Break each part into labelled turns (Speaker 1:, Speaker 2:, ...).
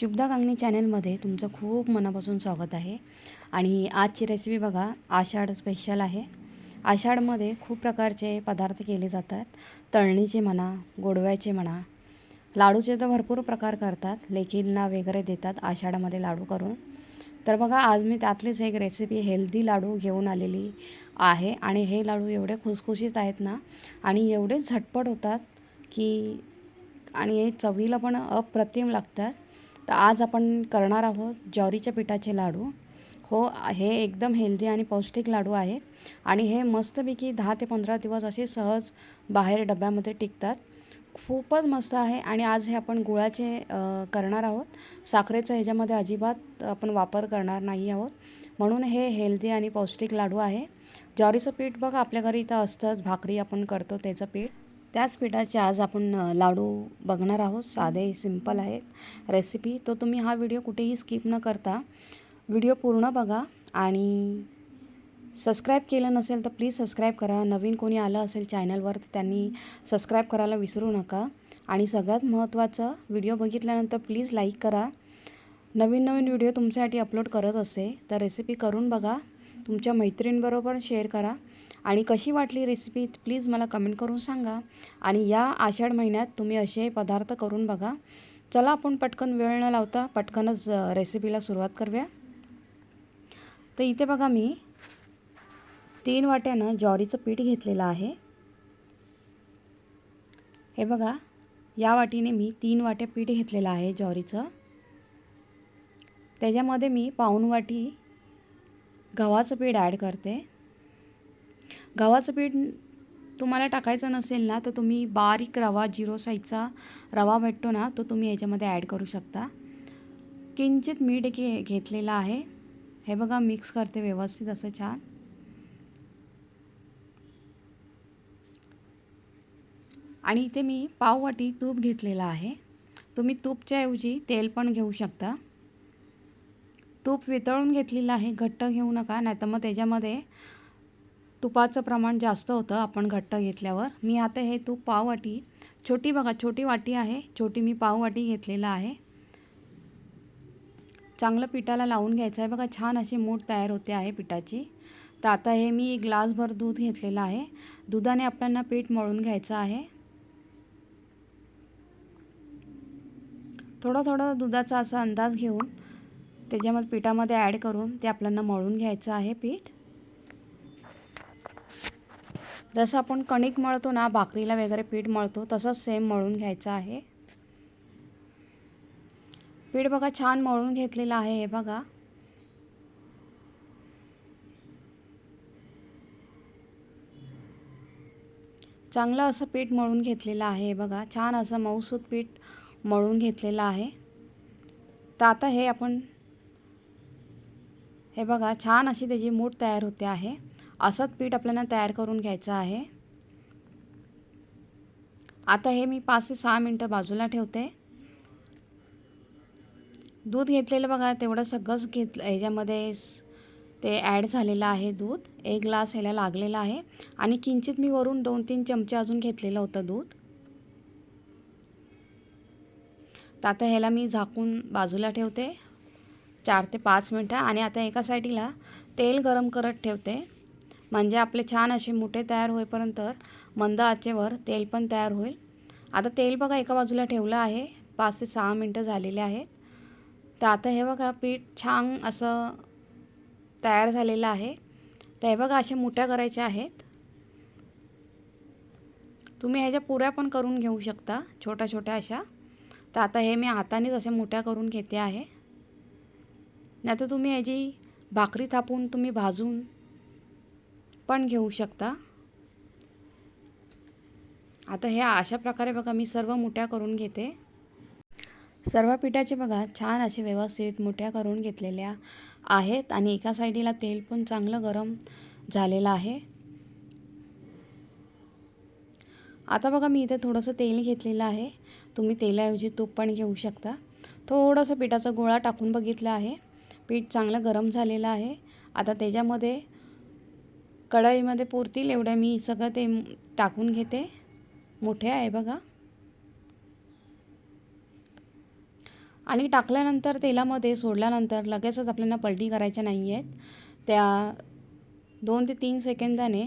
Speaker 1: शुभदा कांगणी चॅनलमध्ये तुमचं खूप मनापासून स्वागत आहे. आणि आजची रेसिपी बघा आषाढ स्पेशल आहे. आषाढमध्ये खूप प्रकारचे पदार्थ केले जातात. तळणीचे म्हणा गोडव्याचे म्हणा लाडूचे तर भरपूर प्रकार करतात लेखींना वगैरे देतात आषाढामध्ये लाडू करून. तर बघा आज मी त्यातलीच एक रेसिपी हेल्दी लाडू घेऊन आलेली आहे. आणि हे लाडू एवढे खुसखुशीत आहेत ना आणि एवढे झटपट होतात की आणि हे चवीला पण अप्रतिम लागतात. तर आज आपण करणार आहोत ज्वारीच्या पिठाचे लाडू. हो हे एकदम हेल्दी आणि पौष्टिक लाडू आहेत आणि हे मस्तपैकी दहा ते पंधरा दिवस असे सहज बाहेर डब्यामध्ये टिकतात. खूपच मस्त आहे आणि आज हे आपण गुळाचे करणार आहोत. साखरेचं ह्याच्यामध्ये अजिबात आपण वापर करणार नाही आहोत. म्हणून हे हेल्दी आणि पौष्टिक लाडू आहे. ज्वारीचं पीठ बघा आपल्या घरी इथं असतंच. भाकरी आपण करतो त्याचं पीठ. त्याच पिठाचे आज आपण लाडू बघणार आहोत. साधे सिंपल आहेत. रेसिपी. तो तुम्ही हा व्हिडिओ कुठेही स्किप न करता व्हिडिओ पूर्ण बघा आणि सबस्क्राईब केलं नसेल तर प्लीज सबस्क्राईब करा. नवीन कोणी आलं असेल चॅनलवर तर त्यांनी सबस्क्राईब करायला विसरू नका. आणि सगळ्यात महत्त्वाचं व्हिडिओ बघितल्यानंतर प्लीज लाईक करा. नवीन नवीन व्हिडिओ तुमच्यासाठी अपलोड करत असते तर रेसिपी करून बघा. तुमच्या मैत्रिणींबरोबर शेअर करा. आणि कशी वाटली रेसिपी प्लीज मला कमेंट करून सांगा. आणि या आषाढ महिन्यात तुम्ही असे पदार्थ करून बघा. चला आपण पटकन वेळ न लावता पटकनच रेसिपीला सुरुवात करूया. तर इथे बघा मी तीन वाट्यानं ज्वारीचं पीठ घेतलेलं आहे. हे बघा या वाटीने मी तीन वाट्या पीठ घेतलेलं आहे ज्वारीचं. त्याच्यामध्ये मी पाऊण वाटी गव्हाचं पीठ ॲड करते. गव्हाचं पीठ तुम्हाला टाकायचं नसेल ना तर तुम्ही बारीक रवा जिरो साईजचा रवा भेटतो ना तो तुम्ही याच्यामध्ये ॲड करू शकता. किंचित मीठ घे घेतलेलं आहे. हे बघा मिक्स करते व्यवस्थित असं छान. आणि इथे मी पाववाटी तूप घेतलेलं आहे. तुम्ही तूपच्याऐवजी तेल पण घेऊ शकता. तूप वितळून घेतलेलं आहे घट्ट घेऊ नका नाही तर मग त्याच्यामध्ये तुपाचं प्रमाण जास्त होतं आपण घट्ट घेतल्यावर. मी आता हे तूप पाववाटी छोटी बघा छोटी वाटी आहे छोटी मी पाववाटी घेतलेलं आहे. चांगलं पिठाला लावून घ्यायचं आहे. बघा छान अशी मूठ तयार होते आहे पिठाची. तर आता हे मी एक ग्लासभर दूध घेतलेलं आहे. दुधाने आपल्याला पीठ मळून घ्यायचं आहे. थोडं थोडं दुधाचा असा अंदाज घेऊन त्याच्यामध्ये पिठामध्ये ॲड करून ते आपल्याला मळून घ्यायचं आहे पीठ. जसं आपण कणिक मळतो ना भाकरीला वगैरे पीठ मळतो तसंच सेम मळून घ्यायचं आहे. पीठ बघा छान मळून घेतलेलं आहे हे बघा. चांगलं असं पीठ मळून घेतलेलं आहे हे बघा. छान असं मऊसूत पीठ मळून घेतलेलं आहे. तर आता हे आपण हे बघा छान अशी त्याची मूठ तयार होते आहे. असंच पीठ आपल्याला तयार करून घ्यायचं आहे. आता हे मी पाच ते सहा मिनटं बाजूला ठेवते. दूध घेतलेलं बघा तेवढं सगळंच घेतलं ह्याच्यामध्ये ते ॲड झालेलं आहे दूध. एक ग्लास ह्याला लागलेला आहे. आणि किंचित मी वरून दोन तीन चमचे अजून घेतलेलं होतं दूध. तर आता ह्याला मी झाकून बाजूला ठेवते. चार ते पाच मिनटं. आणि आता एका साईडला तेल गरम करत ठेवते. म्हणजे आपले छान असे मोठे तयार होईपर्यंत मंद आचेवर तेल पण तयार होईल. आता तेल बघा एका बाजूला ठेवलं आहे. पाच ते सहा मिनटं झालेले आहेत. तर आता हे बघा पीठ छान असं तयार झालेलं आहे. तर हे बघा अशा मुठ्या करायच्या आहेत. तुम्ही ह्याच्या पुऱ्या पण करून घेऊ शकता छोट्या छोट्या अशा. तर आता हे मी हातानेच अशा मुठ्या करून घेते आहे. नाही तर तुम्ही याची भाकरी थापून तुम्ही भाजून पण घेऊ शकता. आता हे अशा प्रकारे बघा मी सर्व मुठ्या करून घेते. सर्व पिठाचे बघा छान असे व्यवस्थित मुठ्या करून घेतलेल्या आहेत आणि एका साईडीला तेल पण चांगलं गरम झालेलं आहे. आता बघा मी इथे थोडंसं तेल घेतलेलं आहे. तुम्ही तेलाऐवजी तूप पण घेऊ शकता. थोडंसं पिठाचा गोळा टाकून बघितला आहे. पीठ चांगलं गरम झालेलं आहे. आता त्याच्यामध्ये कढईमध्ये पुरतील एवढ्या मी सगळं ते टाकून घेते. मोठे आहे बघा. आणि टाकल्यानंतर तेलामध्ये सोडल्यानंतर लगेचच आपल्याला पलटी करायच्या नाही आहेत. त्या दोन ते तीन सेकंदाने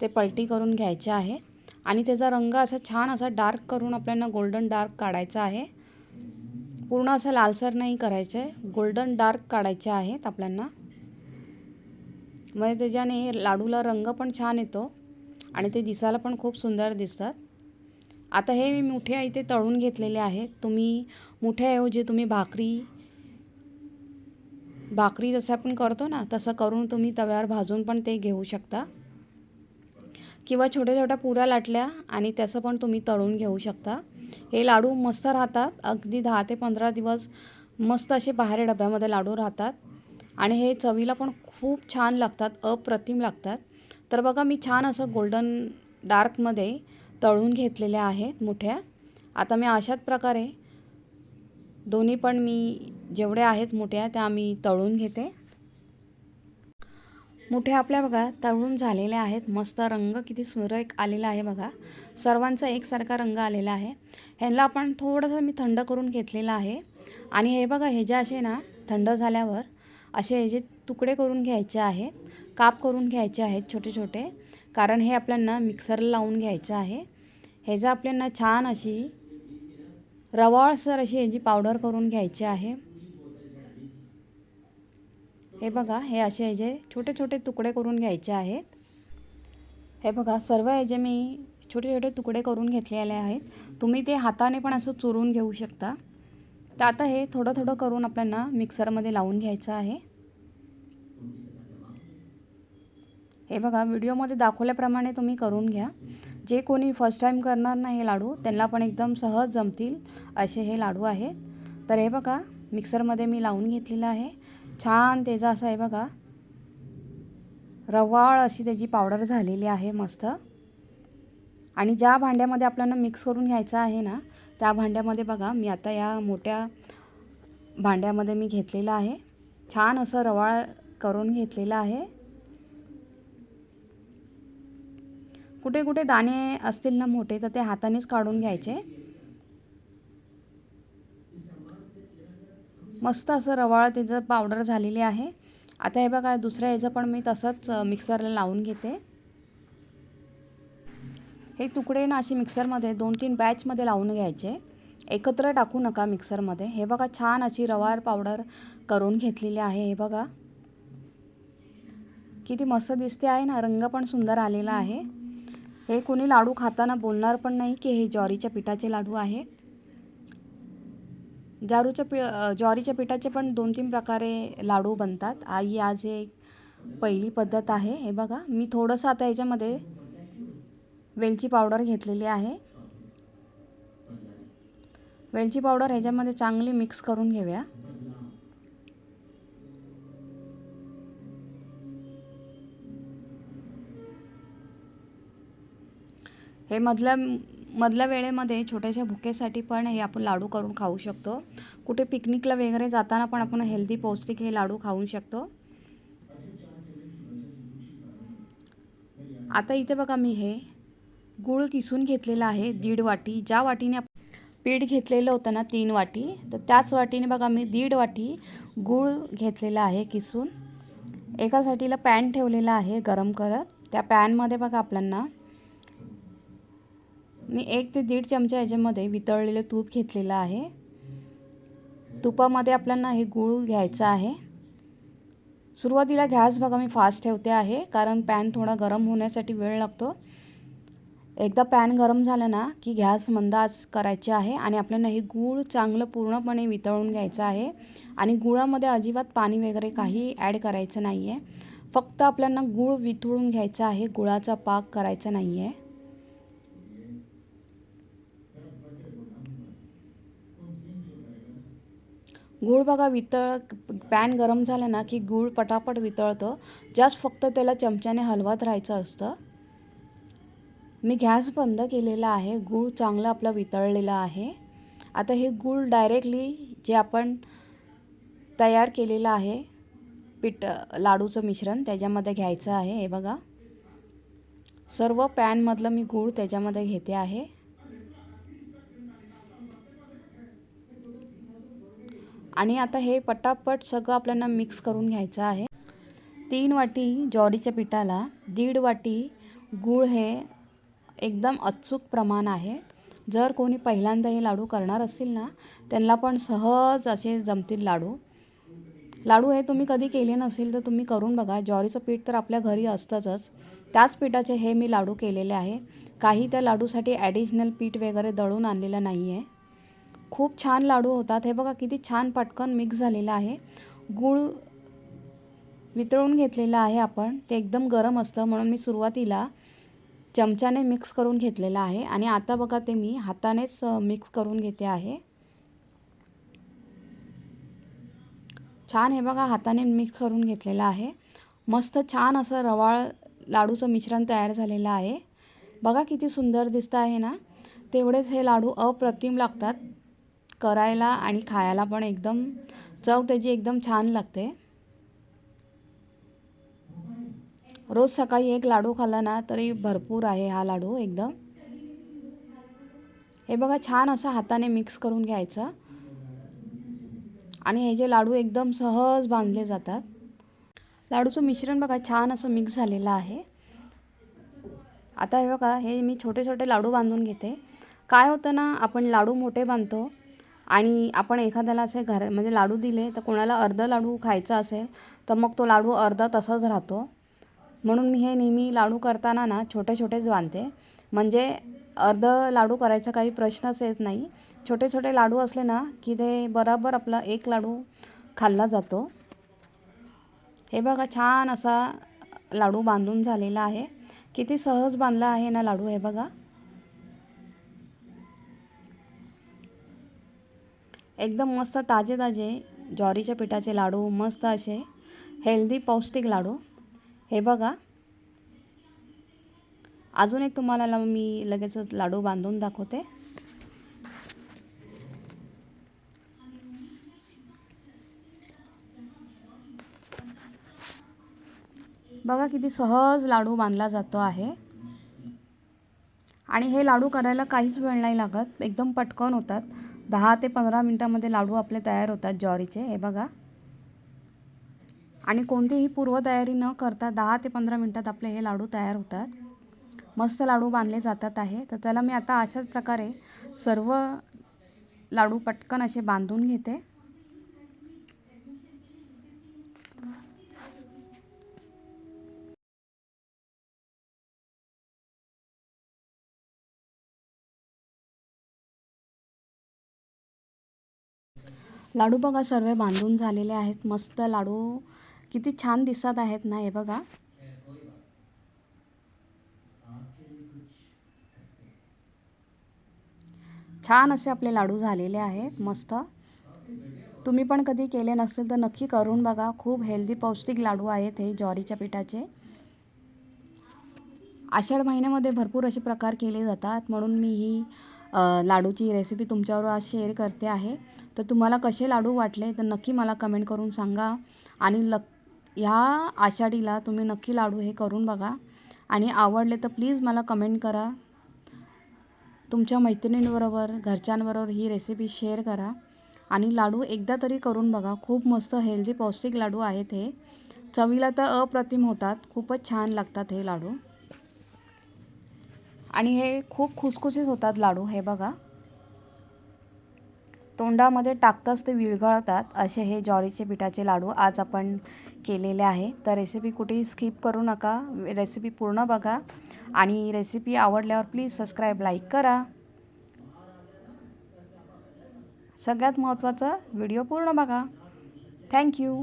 Speaker 1: ते पलटी करून घ्यायचे आहे आणि त्याचा रंग असा छान असा डार्क करून आपल्याला गोल्डन डार्क काढायचा आहे. पूर्ण असं लालसर नाही करायचं आहे गोल्डन डार्क काढायचे आहेत आपल्यांना. म्हणजे त्याच्याने लाडूला रंग पण छान येतो आणि ते दिसायला पण खूप सुंदर दिसतात. आता हे मी मुठ्या इथे तळून घेतलेले आहेत. तुम्ही मुठ्याऐवजी हो, तुम्ही भाकरी भाकरी जसं आपण करतो ना तसं करून तुम्ही तव्यावर भाजून पण ते घेऊ शकता. किंवा छोट्या छोट्या पुऱ्या लाटल्या आणि त्याचं पण तुम्ही तळून घेऊ शकता. हे लाडू मस्त राहतात. अगदी दहा ते पंधरा दिवस मस्त असे बाहेर डब्यामध्ये लाडू राहतात. आणि हे चवीला पण खूप छान लागतात अप्रतिम लागतात. तर बघा मी छान असं गोल्डन डार्कमध्ये तळून घेतलेल्या आहेत मोठ्या. आता मी अशाच प्रकारे दोन्ही पण मी जेवढ्या आहेत मोठ्या त्या मी तळून घेते. मोठ्या आपल्या बघा तळून झालेल्या आहेत. मस्त रंग किती सुरेख आलेला आहे बघा. सर्वांचा एकसारखा रंग आलेला आहे. ह्याला आपण थोडंसं मी थंड करून घेतलेलं आहे. आणि हे बघा हे जे असे ना थंड झाल्यावर असे हे जे तुकडे करून घ्यायचे आहेत काप करून घ्यायचे आहेत छोटे छोटे कारण हे आपल्यांना मिक्सरला लावून घ्यायचं आहे. हे जर छान अशी रवाळसर अशी ह्याची पावडर करून घ्यायची आहे. हे बघा हे असे ह्याचे छोटे छोटे तुकडे करून घ्यायचे आहेत. हे बघा सर्व ह्याचे मी छोटे छोटे तुकडे करून घेतलेले आहेत. तुम्ही ते हाताने पण असं चुरून घेऊ शकता. तर आता हे थोडं थोडं करून आपल्याला मिक्सरमध्ये लावून घ्यायचं आहे. हे बघा व्हिडिओमध्ये दाखवल्याप्रमाणे तुम्ही करून घ्या. जे कोणी फर्स्ट टाईम करणार नाही हे लाडू त्यांना पण एकदम सहज जमतील असे हे लाडू आहेत. तर हे बघा मिक्सरमध्ये मी लावून घेतलेलं आहे. छान तेजा असं आहे बघा रवाळ अशी त्याची पावडर झालेली आहे मस्त. आणि ज्या भांड्यामध्ये आपल्याला मिक्स करून घ्यायचं आहे ना त्या भांड्यामध्ये बघा मी आता या मोठ्या भांड्यामध्ये मी घेतलेलं आहे. छान असं रवाळ करून घेतलेलं आहे. कुठे कुठे दाणे असतील ना मोठे तर ते हातानेच काढून घ्यायचे. मस्त असं रवाळ त्याचं पावडर झालेली आहे. आता हे बघा दुसऱ्या याचं पण मी तसंच मिक्सरला लावून घेते. हे तुकडे ना अशी मिक्सरमध्ये दोन तीन बॅचमध्ये लावून घ्यायचे. एकत्र टाकू नका मिक्सरमध्ये. हे बघा छान अशी रवार पावडर करून घेतलेली आहे हे बघा. किती मस्त दिसते आहे ना रंग पण सुंदर आलेला आहे. हे कोणी लाडू खाताना बोलणार पण नाही की हे ज्वारीच्या पिठाचे लाडू आहेत जारूच्या पि ज्वारीच्या पिठाचे पण दोन तीन प्रकारे लाडू बनतात. आई आज एक पहिली पद्धत आहे. हे बघा मी थोडंसं आता याच्यामध्ये वेलची पावडर घेतलेली आहे. वेलची पावडर ह्याच्यामध्ये चांगली मिक्स करून घेऊया. हे मधल्या मधल्या वेळेमध्ये छोट्याशा भुकेसाठी पण हे आपण लाडू करून खाऊ शकतो. कुठे पिकनिकला वगैरे जाताना पण आपण हेल्दी पौष्टिक हे लाडू खाऊ शकतो. आता इथे बघा मी हे. गूळ किसून घेतलेला आहे दीड वाटी. ज्या वाटीने पीठ घेतलेलं होतं ना तीन वाटी. तर त्याच वाटीने बघा मी दीड वाटी गूळ घेतलेला आहे किसून. एका साठीला पॅन ठेवलेला आहे गरम करत. त्या पॅनमध्ये बघा आपल्यांना मी एक ते दीड चमचा याच्यामध्ये वितळलेलं तूप घेतलेलं आहे. तुपामध्ये आपल्यांना हे गूळ घ्यायचं आहे. सुरुवातीला गॅस बघा मी फास्ट ठेवते आहे कारण पॅन थोडा गरम होण्यासाठी वेळ लागतो. एकदा पॅन गरम झालं ना की गॅस मंदाज करायचे आहे आणि आपल्याला हे गूळ चांगलं पूर्णपणे वितळून घ्यायचं आहे आणि गुळामध्ये अजिबात पाणी वगैरे काही ॲड करायचं नाही आहे फक्त आपल्याला गूळ वितळून घ्यायचा आहे गुळाचा पाक करायचा नाही आहे गूळ बघा वितळ पॅन गरम झालं ना की गूळ पटापट वितळतं. जास्त फक्त त्याला चमच्याने हलवत राहायचं असतं. मी गॅस बंद केलेला आहे गूळ चांगलं आपलं वितळलेलं आहे. आता हे गूळ डायरेक्टली जे आपण तयार केलेलं आहे पीठ लाडूचं मिश्रण त्याच्यामध्ये घ्यायचं आहे हे बघा. सर्व पॅनमधलं मी गूळ त्याच्यामध्ये घेते आहे. आणि आता हे पटापट सगळं आपल्याला मिक्स करून घ्यायचं आहे. तीन वाटी ज्वारीच्या पिठाला दीड वाटी गूळ हे एकदम अचूक प्रमाण आहे. जर कोणी पहिल्यांदा हे लाडू करणार असतील ना त्यांना पण सहज असे जमतील लाडू. लाडू हे तुम्ही कधी केले नसेल तर तुम्ही करून बघा. ज्वारीचं पीठ तर आपल्या घरी असतंच त्याच पिठाचे हे मी लाडू केलेले आहे. काही त्या लाडूसाठी ॲडिशनल पीठ वगैरे दळून आणलेलं नाही आहे खूप छान लाडू होतात. हे बघा किती छान पटकन मिक्स झालेलं आहे. गूळ वितळून घेतलेलं आहे आपण. ते एकदम गरम असतं म्हणून मी सुरुवातीला चमच्याने मिक्स करून घेतलेलं आहे. आणि आता बघा ते मी हातानेच मिक्स करून घेते आहे. छान हे बघा हाताने मिक्स करून घेतलेलं आहे. मस्त छान असं रवाळ लाडूचं मिश्रण तयार झालेलं आहे. बघा किती सुंदर दिसतं आहे ना? तेवढेच हे लाडू अप्रतिम लागतात. करायला आणि खायला पण एकदम चव त्याची एकदम छान लागते. रोज सकाळी एक लाडू खाल्ला ना तरी भरपूर आहे हा लाडू एकदम. हे बघा छान असं हाताने मिक्स करून घ्यायचं. आणि हे जे लाडू एकदम सहज बांधले जातात. लाडूचं मिश्रण बघा छान असं मिक्स झालेलं आहे. आता हे बघा हे मी छोटे छोटे लाडू बांधून घेते. काय होतं ना आपण लाडू मोठे बांधतो आणि आपण एखाद्याला असे घर म्हणजे लाडू दिले तर कोणाला अर्धं लाडू खायचा असेल तर मग तो लाडू अर्धा तसाच राहतो. म्हणून मी हे नेहमी लाडू करताना ना छोटे छोटेच बांधते. म्हणजे अर्ध लाडू करायचा काही प्रश्नच येत नाही. छोटे छोटे लाडू असले ना की ते बरोबर आपला एक लाडू खाल्ला जातो. हे बघा छान असा लाडू बांधून झालेला आहे. किती सहज बांधला आहे ना लाडू हे बघा. एकदम मस्त ताजे ताजे ज्वारीच्या पिठाचे लाडू मस्त असे हेल्दी पौष्टिक लाडू. हे बघा. अजून एक तुम्हाला मी लगेच लाडू बांधून दाखवते. बघा किती सहज लाडू बांधला जातो आहे. आणि हे लाडू करायला काहीच वेळ नाही लागत. एकदम पटकन होतात. दहा ते पंधरा मिनटामध्ये लाडू आपले तयार होतात ज्वारीचे. हे बघा. आणि कोणतीही पूर्वतयारी न करता दहा ते पंधरा मिनटात आपले हे लाडू तयार होतात. मस्त लाडू बांधले जातात आहे. तर त्याला मी आता अशाच प्रकारे सर्व लाडू पटकन असे बांधून घेते. लाडू बघा सर्व बांधून झालेले आहेत. मस्त लाडू किती छान दिसत आहेत ना हे बघा. छान असे आपले लाडू झालेले आहेत मस्त. तुम्ही पण कधी केले नसेल तर नक्की करून बघा. खूप हेल्दी पौष्टिक लाडू आहेत हे ज्वारीच्या पिठाचे. आषाढ महिन्यामध्ये भरपूर असे प्रकार केले जातात. म्हणून मी ही लाडूची रेसिपी तुमच्यावर आज शेअर करते आहे. तर तुम्हाला कसे लाडू वाटले तर नक्की मला कमेंट करून सांगा. आणि लक ह्या आषाढीला तुम्ही नक्की लाडू हे करून बघा. आणि आवडले तर प्लीज मला कमेंट करा. तुमच्या मैत्रिणींबरोबर घरच्यांबरोबर ही रेसिपी शेअर करा. आणि लाडू एकदा तरी करून बघा. खूप मस्त हेल्दी पौष्टिक लाडू आहेत हे. चवीला तर अप्रतिम होतात. खूपच छान लागतात हे लाडू. आणि हे खूप खुसखुशीत होतात लाडू हे बघा. तोंडामध्ये टाकताच ते विरघळतात असे हे ज्वारीचे पिठाचे लाडू आज आपण केलेले आहे. तर रेसिपी कुठेही स्किप करू नका. रेसिपी पूर्ण बघा. आणि रेसिपी आवडल्यावर प्लीज सबस्क्राईब लाईक करा. सगळ्यात महत्त्वाचं व्हिडिओ पूर्ण बघा. थँक्यू